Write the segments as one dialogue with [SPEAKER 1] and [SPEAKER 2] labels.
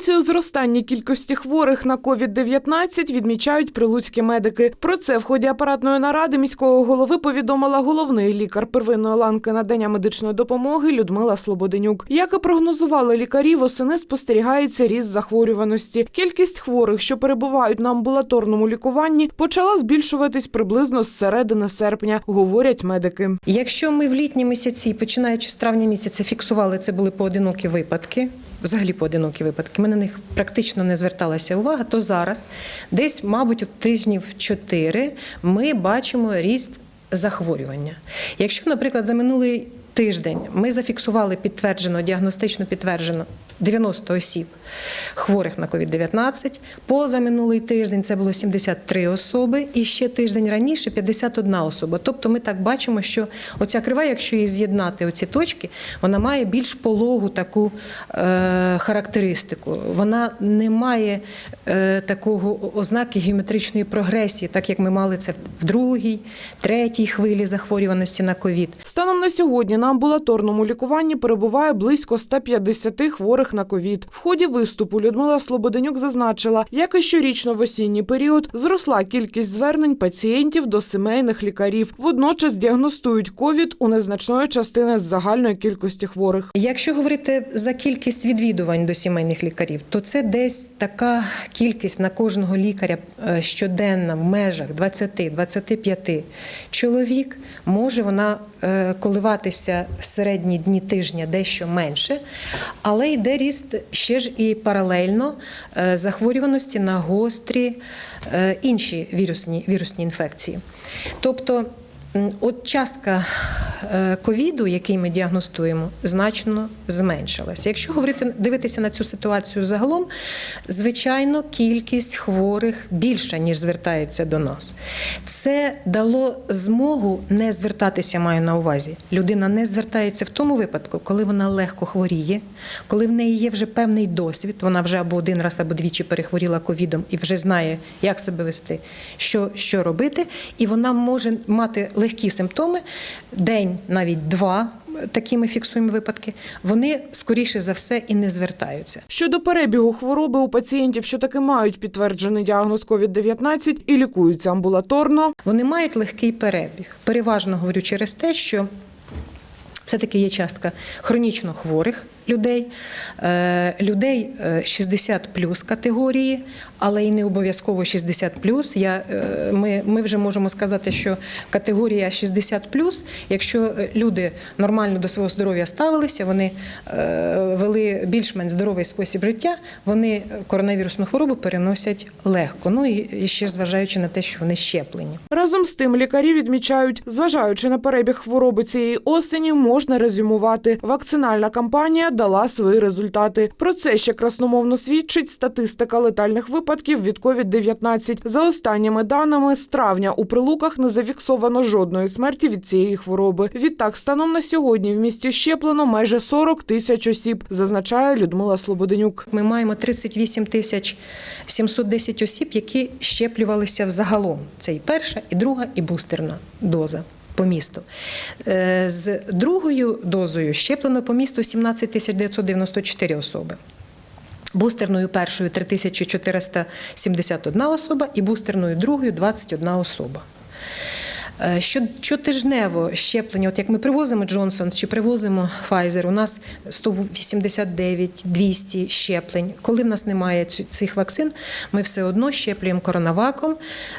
[SPEAKER 1] Тенденцію зростання кількості хворих на COVID-19 відмічають прилуцькі медики. Про це в ході апаратної наради міського голови повідомила головний лікар первинної ланки надання медичної допомоги Людмила Слободенюк. Як і прогнозували лікарі, восени спостерігається ріст захворюваності. Кількість хворих, що перебувають на амбулаторному лікуванні, почала збільшуватись приблизно з середини серпня, говорять медики.
[SPEAKER 2] Якщо ми в літні місяці, починаючи з травня місяця, фіксували це були поодинокі випадки, взагалі поодинокі випадки, ми на них практично не зверталася увага, то зараз, десь, мабуть, у тижнів 4 ми бачимо ріст захворювання. Якщо, наприклад, за минулий тиждень ми зафіксували підтверджено, діагностично підтверджено 90 осіб хворих на COVID-19. Поза минулий тиждень це було 73 особи, і ще тиждень раніше 51 особа. Тобто ми так бачимо, що оця крива, якщо її з'єднати, оці точки, вона має більш пологу таку е, характеристику. Вона не має е, такого ознаки геометричної прогресії, так як ми мали це в другій, третій хвилі захворюваності на ковід.
[SPEAKER 1] Станом на сьогодні на амбулаторному лікуванні перебуває близько 150 хворих на ковід. В ході виступу Людмила Слободенюк зазначила, як і щорічно в осінній період зросла кількість звернень пацієнтів до сімейних лікарів. Водночас діагностують ковід у незначної частини з загальної кількості хворих.
[SPEAKER 2] Якщо говорити за кількість відвідувань до сімейних лікарів, то це десь така кількість на кожного лікаря е, щоденна в межах 20-25 чоловік. Може вона е, коливатися середні дні тижня дещо менше, але йде ріст ще ж і паралельно е, захворюваності на гострі е, інші вірусні, вірусні інфекції. Тобто От частка ковіду, який ми діагностуємо, значно зменшилася. Якщо говорити дивитися на цю ситуацію загалом, звичайно, кількість хворих більша, ніж звертається до нас. Це дало змогу не звертатися, маю на увазі. Людина не звертається в тому випадку, коли вона легко хворіє, коли в неї є вже певний досвід, вона вже або один раз, або двічі перехворіла ковідом і вже знає, як себе вести, що, що робити, і вона може мати легкі симптоми, день, навіть два. Такі ми фіксуємо випадки, вони скоріше за все і не звертаються.
[SPEAKER 1] Щодо перебігу хвороби у пацієнтів, що таки мають підтверджений діагноз COVID-19 і лікуються амбулаторно,
[SPEAKER 2] Вони мають легкий перебіг. Переважно говорю через те, що все-таки є частка хронічно хворих людей, е, людей е, 60 плюс категорії, але і не обов'язково 60 плюс. Е, ми, ми вже можемо сказати, що категорія 60 плюс, якщо е, люди нормально до свого здоров'я ставилися, вони е, вели більш-менш здоровий спосіб життя, вони коронавірусну хворобу переносять легко. Ну і ще зважаючи на те, що вони щеплені.
[SPEAKER 1] Разом з тим лікарі відмічають, зважаючи на перебіг хвороби цієї осені, можна резюмувати. Вакцинальна кампанія дала свої результати. Про це ще красномовно свідчить статистика летальних випадків від COVID-19. За останніми даними, з травня у прилуках не зафіксовано жодної смерті від цієї хвороби. Відтак, станом на сьогодні в місті щеплено майже 40 тисяч осіб, зазначає Людмила Слободенюк.
[SPEAKER 2] Ми маємо 38 тисяч 710 осіб, які щеплювалися взагалом. Це і перша, і друга, і бустерна доза. По місту Е, з другою дозою щеплено по місту 17 994 особи. Бустерною першою 3471 особа і бустерною другою 21 особа. Е, Що- Щотижнево щеплення, от як ми привозимо Джонсон чи привозимо Pfizer, у нас 189-200 щеплень. Коли в нас немає цих вакцин, ми все одно щеплюємо коронаваком,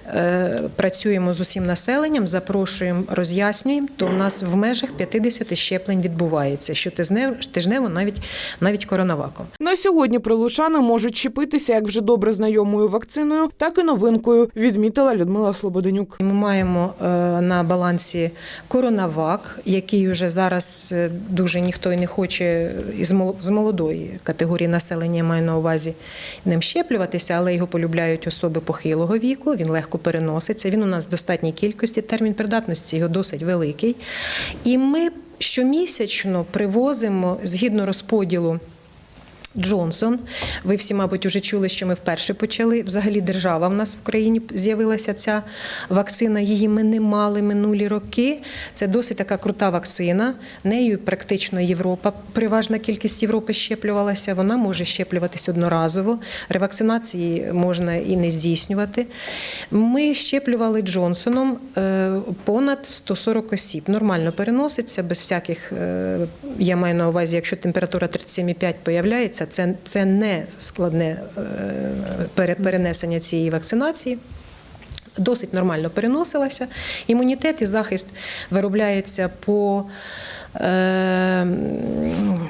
[SPEAKER 2] е, працюємо з усім населенням, запрошуємо, роз'яснюємо, то у нас в межах 50 щеплень відбувається. Щотижнево тижнево навіть, навіть коронаваком.
[SPEAKER 1] На сьогодні прилучани можуть щепитися як вже добре знайомою вакциною, так і новинкою, відмітила Людмила Слободенюк.
[SPEAKER 2] Ми маємо е, на балансі коронавак, який вже зараз е, дуже ніхто і не хоче з молодої категорії населення маю на увазі ним щеплюватися, але його полюбляють особи похилого віку. Він легко переноситься. Він у нас в достатній кількості. Термін придатності його досить великий. І ми щомісячно привозимо згідно розподілу Джонсон. Ви всі, мабуть, вже чули, що ми вперше почали. Взагалі, держава в нас в Україні з'явилася ця вакцина. Її ми не мали минулі роки. Це досить така крута вакцина. Нею практично Європа, переважна кількість Європи щеплювалася. Вона може щеплюватись одноразово. Ревакцинації можна і не здійснювати. Ми щеплювали Джонсоном е, понад 140 осіб. Нормально переноситься, без всяких, е, я маю на увазі, якщо температура 37,5 появляється, це, це не складне е, перенесення цієї вакцинації. Досить нормально переносилася. Імунітет і захист виробляється по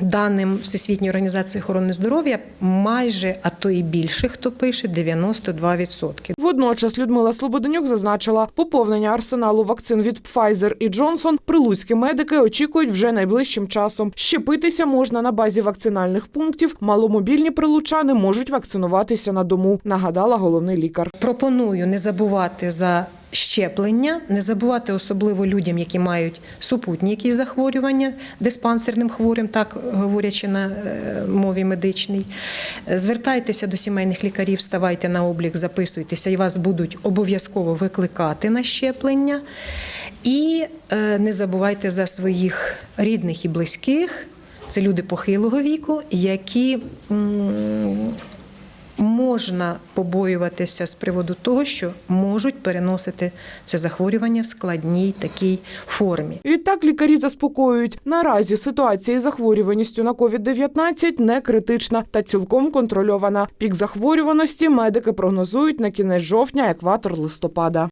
[SPEAKER 2] даним Всесвітньої організації охорони здоров'я майже, а то і більше, хто пише, 92%.
[SPEAKER 1] Водночас Людмила Слободенюк зазначила, поповнення арсеналу вакцин від Pfizer і Johnson прилуцькі медики очікують вже найближчим часом. Щепитися можна на базі вакцинальних пунктів. Маломобільні прилучани можуть вакцинуватися на дому. Нагадала головний лікар.
[SPEAKER 2] Пропоную не забувати за щеплення, не забувати особливо людям, які мають супутні якісь захворювання, диспансерним хворим, так говорячи на е, мові медичній. Звертайтеся до сімейних лікарів, ставайте на облік, записуйтеся, і вас будуть обов'язково викликати на щеплення. І е, не забувайте за своїх рідних і близьких. Це люди похилого віку, які можна побоюватися з приводу того, що можуть переносити це захворювання в складній такій формі.
[SPEAKER 1] Відтак лікарі заспокоюють. Наразі ситуація із захворюваністю на COVID-19 не критична та цілком контрольована. Пік захворюваності медики прогнозують на кінець жовтня, екватор листопада.